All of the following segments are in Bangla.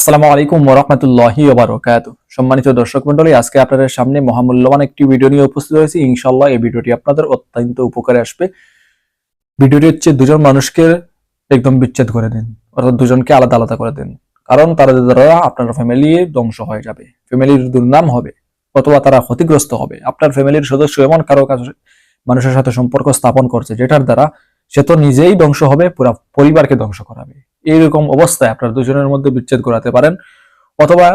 আসসালামু আলাইকুম ওরহমতুল্লাহি ওবারকাত সম্মানিত দর্শক মন্ডলী আজকে আপনাদের সামনে মহামূল্যবান একটি ভিডিও নিয়ে উপস্থিত হয়েছি। ইনশাল্লাহ এই ভিডিওটি আপনাদের অত্যন্ত উপকারে আসবে। ভিডিওটি হচ্ছে দুজন মানুষকে একদম বিচ্ছেদ করে দিন, অর্থাৎ দুজনকে আলাদা আলাদা করে দিন। কারণ তারা দ্বারা আপনার ফ্যামিলি ধ্বংস হয়ে যাবে। ফ্যামিলির দুর্নাম হবে, অথবা তারা ক্ষতিগ্রস্ত হবে। আপনার ফ্যামিলির সদস্য এমন কারও কাছে, মানুষের সাথে সম্পর্ক স্থাপন করছে, যেটার দ্বারা সে তো নিজেই ধ্বংস হবে, পুরো পরিবারকে ধ্বংস করাবে। এইরকম অবস্থায় আপনার দুজনের মধ্যে বিচ্ছেদ করাতে পারেন। অথবা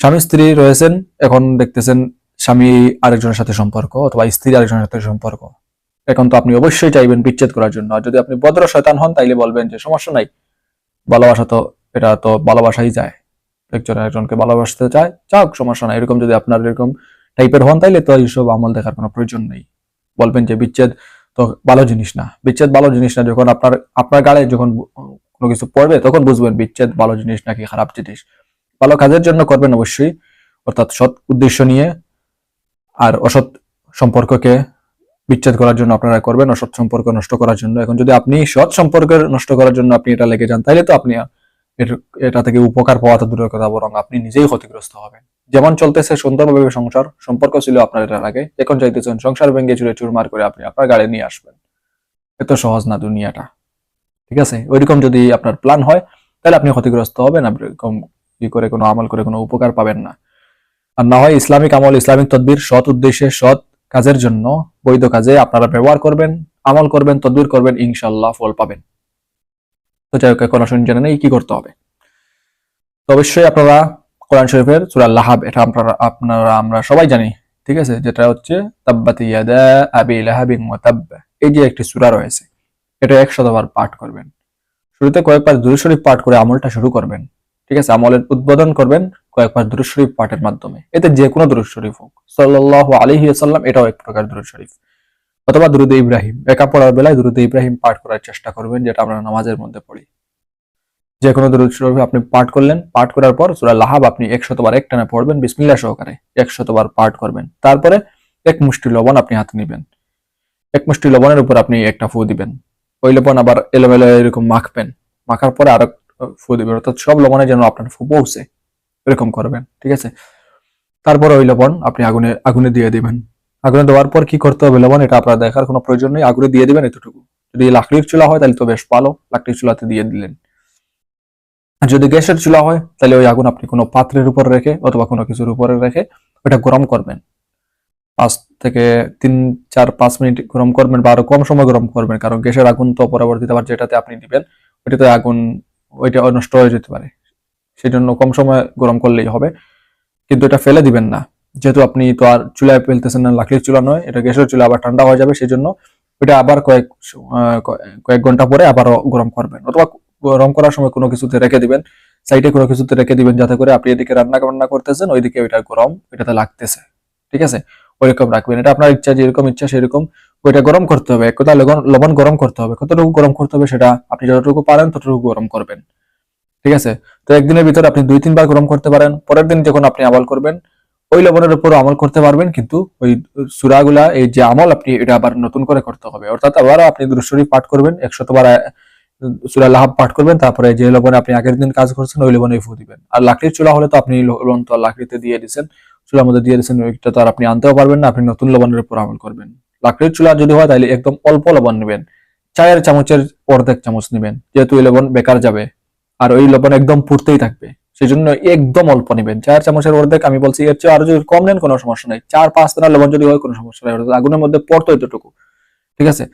স্বামী, স্ত্রী রয়েছেন, এখন দেখতেছেন স্বামী আরেকজনের সাথে সম্পর্ক অথবা স্ত্রী আরেকজনের সাথে সম্পর্ক। এখন তো আপনি অবশ্যই চাইবেন বিচ্ছেদ করার জন্য। আর যদি আপনি ভদ্র শয়তান হন, তাইলে বলবেন যে, সমস্যা নাই। ভালোবাসা তো, এটা তো ভালোবাসাই যায়। একজন একজনকে ভালোবাসতে চায়, যাক, সমস্যা নাই। এরকম যদি আপনার এরকম টাইপের হন, তাইলে তো এইসব আমল দেখার কোনো প্রয়োজন নেই। বলবেন যে, বিচ্ছেদ তো ভালো জিনিস না। বিচ্ছেদ ভালো জিনিস না, যখন আপনার আপনার গাড়ে যখন কোনো কিছু পড়বে, তখন বুঝবেন বিচ্ছেদ ভালো জিনিস নাকি খারাপ জিনিস। ভালো কাজের জন্য করবেন অবশ্যই, অর্থাৎ সৎ উদ্দেশ্য নিয়ে। আর অসৎ সম্পর্ককে বিচ্ছেদ করার জন্য আপনারা করবেন, অসৎ সম্পর্ক নষ্ট করার জন্য। এখন যদি আপনি সৎ সম্পর্ক নষ্ট করার জন্য আপনি এটা লেগে যান তাহলে তো আপনি এটা থেকে উপকার পাওয়া তো দূরের কথা, বরং আপনি নিজেই ক্ষতিগ্রস্ত হবেন। যেমন চলতেছে সুন্দরভাবে সংসার, সম্পর্ক ছিল আপনার এটার আগে, এখন চাইতেছেন সংসার ভেঙে চুরে চুরমার করে আপনি আপনার গাড়ি নিয়ে আসবেন। এত সহজ না দুনিয়াটা। ঠিক আছে? ওইরকম যদি আপনার প্ল্যান হয়, তাহলে আপনি ক্ষতিগ্রস্ত হবেন এরকম ই করে কোনো আমল করে কোনো উপকার পাবেন না। আর না হয় ইসলামিক আমল, ইসলামিক তদবির, সৎ উদ্দেশ্যে, সৎ কাজের জন্য বৈধ কাজে আপনারা ব্যবহার করবেন, আমল করবেন, তদবির করবেন ইনশাল্লাহ ফল পাবেন। তো যাই হোক আসুন জেনে নেই কি করতে হবে। তো অবশ্যই আপনারা কোরআন শরীফের সূরা লাহাব, এটা আপনারা আপনারা, আমরা সবাই জানি, ঠিক আছে? যেটা হচ্ছে, তাব্বাত ইয়াদা আবি লাহাবিন ওয়া তাব্ব। এই যে একটি সূরা রয়েছে এটা একশতবার পাঠ করবেন। শুরুতে কয়েকবার দুরূদ শরীফ পাঠ করে আমলটা শুরু করবেন। ঠিক আছে? আমলের উদ্বোধন করবেন কয়েকবার দুরূদ শরীফ পাঠের মাধ্যমে। এতে যে কোনো দুরূদ শরীফ হোক। আলাইহি ওয়াসাল্লাম, এটাও এক প্রকার দুরূদ শরীফ। অথবা দুরুদ ইব্রাহিম। একা পড়ার বেলায় দুরুদ ইব্রাহিম পাঠ করার চেষ্টা করবেন, যেটা আমরা নামাজের মধ্যে পড়ি। যে কোনো দুরুদ শরীফ আপনি পাঠ করলেন, পাঠ করার পর সূরা লাহাব আপনি একশতবার একটানা পড়বেন, বিসমিল্লাহ সহকারে একশতবার পাঠ করবেন। তারপরে এক মুষ্টি লবণ আপনি হাতে নেবেন। এক মুষ্টি লবণের উপর আপনি একটা ফু দিবেন। ওই লবণ আবার এলোমেলো এরকম মাখবেন মাখার পরে আরেক ফু দিবেন অর্থাৎ সব লবণে যেন আপনার ফু পৌঁছে এরকম করবেন, ঠিক আছে? তারপর ওই লবণ আপনি আগুনে আগুনে দিয়ে দিবেন। আগুনে দেওয়ার পর কি করতে হবে লবণ? এটা আপনার দেখার কোনো প্রয়োজন নেই। আগুনে দিয়ে দিবেন এতটুকু। যদি লাকড়ির চুলা হয় তাহলে তো বেশ ভালো। লাকড়ির চুলাতে দিয়ে দিলেন। আর যদি গ্যাসের চুলা হয় তাহলে ওই আগুন আপনি কোনো পাত্রের উপর রেখে অথবা কোনো কিছুর উপরে রেখে ওটা গরম করবেন। পাঁচ থেকে তিন, চার, পাঁচ মিনিট গরম করবেন বা আরও কম সময় গরম করবেন, কারণ গ্যাসের আগুন তো পরবর্তীতে আবার যেটাতে আপনি দিবেন, ওইটাতে আগুন, ওইটা নষ্ট হয়ে যেতে পারে। সেই জন্য কম সময় গরম করলেই হবে। কিন্তু এটা ফেলে দিবেন না। যেহেতু আপনি তো আর চুলায় ফেলতেছেন না, লাকড়ির চুলা নয়, এটা গ্যাসের চুলা, আবার ঠান্ডা হয়ে যাবে সেই জন্য ওইটা আবার কয়েক কয়েক ঘণ্টা পরে আবারও গরম করবেন। অথবা গরম করার সময় কোনো কিছুতে রেখে দিবেন, সাইডে কোনো কিছুতে রেখে দিবেন, যাতে করে আপনি এদিকে রান্না বান্না করতেছেন, ওইদিকে ওইটা গরম, ওইটাতে লাগতেছে। ঠিক আছে? ওইরকম রাখবেন। এটা আপনার ইচ্ছা, যেরকম ইচ্ছা সেরকম। ওইটা গরম করতে হবে। এক কথা লবণ গরম করতে হবে। কতটুকু গরম করতে হবে সেটা আপনি যতটুকু পারেন ততটুকু গরম করবেন। ঠিক আছে? তো একদিনের ভিতরে আপনি দুই, তিনবার গরম করতে পারেন। পরের দিন যখন আপনি আমল করবেন, ওই লবণের উপর আমল করতে পারবেন, কিন্তু ওই সুরাগুলা, এই যে আমল, আপনি এটা আবার নতুন করে করতে হবে। অর্থাৎ আবারও আপনি দুরুশরী পাঠ করবেন, একশতবার সুরা লাহাব পাঠ করবেন, তারপরে যে লবণে আপনি আগের দিন কাজ করছেন, ওই লবণে ফু দিবেন। আর লাকড়ির চুলা হলে তো আপনি লবণ তো লাকড়িতে দিয়ে দিচ্ছেন চুলার মধ্যে দিয়ে দিচ্ছেন ওইটা তো আর আপনি আনতেও পারবেন না, আপনি নতুন লবণের উপর আমল করবেন। লাকড়ির চুলা যদি হয় তাহলে একদম অল্প লবণ নেবেন। চায়ের চামচের অর্ধেক চামচ নেবেন, যেহেতু ওই লবণ বেকার যাবে, আর ওই লবণ একদম পুড়তেই থাকবে। সেই জন্য একদম অল্প নেবেন। চার চামচের অর্ধেক আমি বলছি, এর চেয়ে আরও যদি কম নেন কোনো সমস্যা নাই। চার পাঁচ দিনের লবণ যদি হয় কোনো সমস্যা নাই আগুনের মধ্যে পড়তো এতটুকু। ঠিক আছে?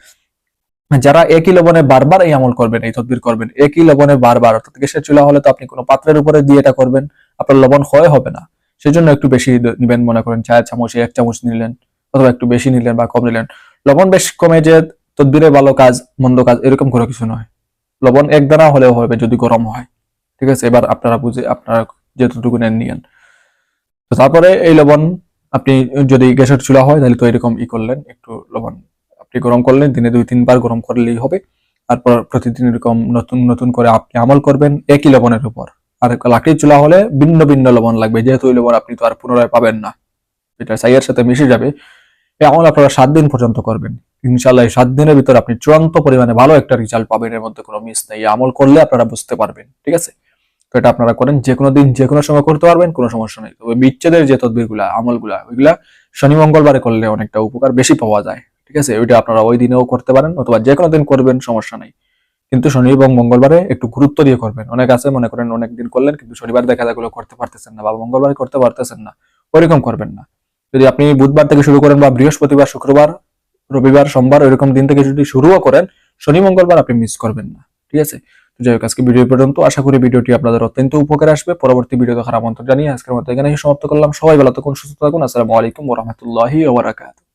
যারা একই লবণে বারবার এই আমল করবেন, এই তদবির করবেন, একই লবণে বারবার, অর্থাৎ গ্যাসের চুলা হলে তো আপনি কোনো পাত্রের উপরে দিয়ে এটা করবেন, আপনার লবণ ক্ষয় হবে না। সেই জন্য একটু বেশি নিবেন মনে করেন চার চামচ এক চামচ নিলেন অথবা একটু বেশি নিলেন বা কম নিলেন। লবণ বেশ কমে যে তদবিরে ভালো কাজ, মন্দ কাজ, এরকম কোনো কিছু নয়। লবণ এক দানা হলেও হবে যদি গরম হয়। ঠিক আছে? এবার আপনারা বুঝে, আপনারা যেতটুকু নেন, নিয়েন। তো তারপরে এই লবণ আপনি যদি গ্যাসের চুলা হয়, তাহলে তো এরকম ই করলেন, একটু লবণ আপনি গরম করলেন, দিনে দুই, তিনবার গরম করলেই হবে। তারপর প্রতিদিন এরকম নতুন নতুন করে আপনি আমল করবেন একই লবণের উপর। আর লাকড়ির চুলা হলে ভিন্ন ভিন্ন লবণ লাগবে। যেহেতু ওই লবণ আপনি তো আর পুনরায় পাবেন না। এটা চাইয়ের সাথে মিশে যাবে এই আমল আপনারা সাত দিন পর্যন্ত করবেন। ইনশাল্লাহ এই সাত দিনের ভিতর আপনি চূড়ান্ত পরিমাণে ভালো একটা রেজাল্ট পাবেন, এর মধ্যে কোনো মিস নেই। আমল করলে আপনারা বুঝতে পারবেন, ঠিক আছে? তো এটা আপনারা করেন যে কোনো দিন যে কোনো সময় করতে পারবেন, কোনো সমস্যা নেই। তবে বিচ্ছেদের যে তদবিরগুলা, আমলগুলা, ওইগুলা শনি, মঙ্গলবারে করলে অনেকটা উপকার বেশি পাওয়া যায়, ঠিক আছে? ওইটা আপনারা ওই দিনেও করতে পারেন, অথবা যে কোনো দিন করবেন, সমস্যা নেই। কিন্তু শনি এবং মঙ্গলবারে একটু গুরুত্ব দিয়ে করবেন। অনেক আছে, মনে করেন অনেক দিন করলেন, কিন্তু শনিবার দেখা যায় এগুলো করতে পারতেছেন না বা মঙ্গলবারে করতে পারতেছেন না, ওইরকম করবেন না। যদি আপনি বুধবার থেকে শুরু করেন বা বৃহস্পতিবার, শুক্রবার, রবিবার, সোমবার ওইরকম দিন থেকে যদি শুরুও করেন, শনি, মঙ্গলবার আপনি মিস করবেন না, ঠিক আছে? তো যাই হোক, আজকে ভিডিও পর্যন্ত। আশা করি ভিডিওটি আপনাদের অত্যন্ত উপকারে আসবে। পরবর্তী ভিডিও দেখার আমন্ত্রণ জানিয়ে আজকের মতো এখানে সমাপ্ত করলাম। সবাই ভালো থাকুন, সুস্থ থাকুন। আসসালামু আলাইকুম ওরহামতুল্লাহি ওবরাকাতুহ